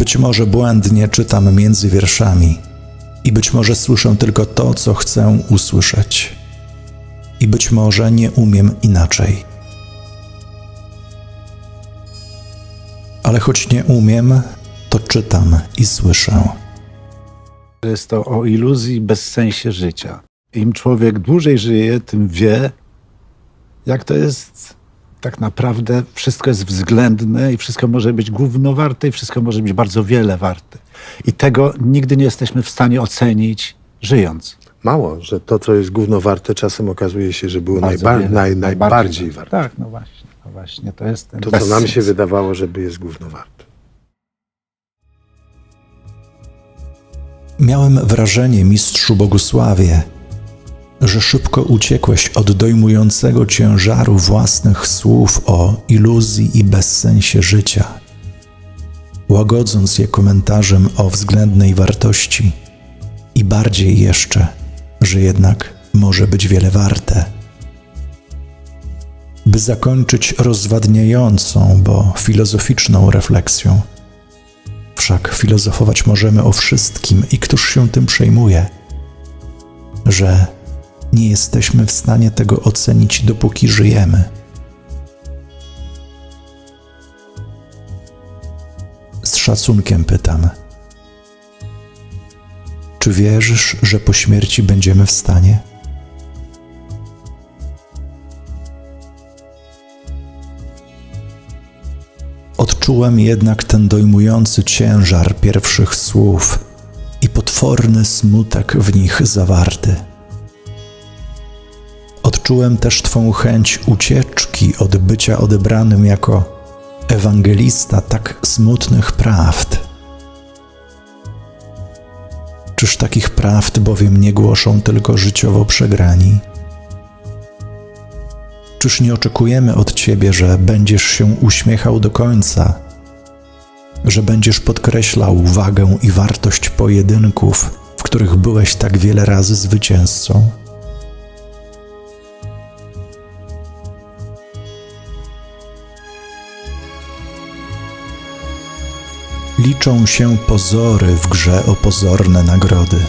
Być może błędnie czytam między wierszami i być może słyszę tylko to, co chcę usłyszeć. I być może nie umiem inaczej. Ale choć nie umiem, to czytam i słyszę. Jest to o iluzji bez sensie życia. Im człowiek dłużej żyje, tym wie, jak to jest tak naprawdę wszystko jest względne i wszystko może być gównowarte i wszystko może być bardzo wiele warte. I tego nigdy nie jesteśmy w stanie ocenić żyjąc. Mało, że to, co jest gówno warte, czasem okazuje się, że było najba- wiele, naj, najbardziej warte. Tak, no właśnie, no właśnie, to jest ten To, co nam się wydawało, żeby jest gówno warte. Miałem wrażenie, mistrzu Bogusławie, że szybko uciekłeś od dojmującego ciężaru własnych słów o iluzji i bezsensie życia, łagodząc je komentarzem o względnej wartości i bardziej jeszcze, że jednak może być wiele warte. By zakończyć rozwadniającą, bo filozoficzną refleksją, Wszak filozofować możemy o wszystkim i któż się tym przejmuje, że nie jesteśmy w stanie tego ocenić, dopóki żyjemy. Z szacunkiem pytam: Czy wierzysz, że po śmierci będziemy w stanie? Odczułem jednak ten dojmujący ciężar pierwszych słów i potworny smutek w nich zawarty. Odczułem też Twą chęć ucieczki od bycia odebranym jako ewangelista tak smutnych prawd. Czyż takich prawd bowiem nie głoszą tylko życiowo przegrani? Czyż nie oczekujemy od Ciebie, że będziesz się uśmiechał do końca, że będziesz podkreślał wagę i wartość pojedynków, w których byłeś tak wiele razy zwycięzcą? Liczą się pozory w grze o pozorne nagrody.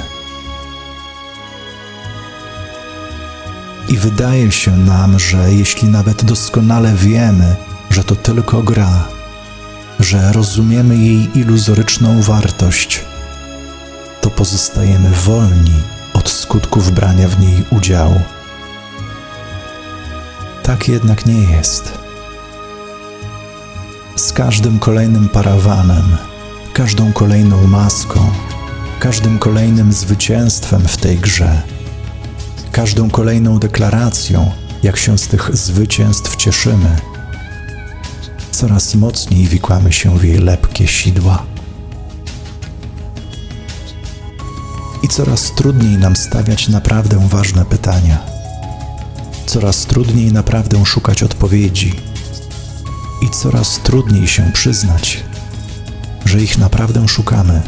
I wydaje się nam, że jeśli nawet doskonale wiemy, że to tylko gra, że rozumiemy jej iluzoryczną wartość, to pozostajemy wolni od skutków brania w niej udziału. Tak jednak nie jest. Z każdym kolejnym parawanem, każdą kolejną maską, każdym kolejnym zwycięstwem w tej grze, każdą kolejną deklaracją, jak się z tych zwycięstw cieszymy, coraz mocniej wikłamy się w jej lepkie sidła. I coraz trudniej nam stawiać naprawdę ważne pytania. Coraz trudniej naprawdę szukać odpowiedzi. I coraz trudniej się przyznać, że ich naprawdę szukamy.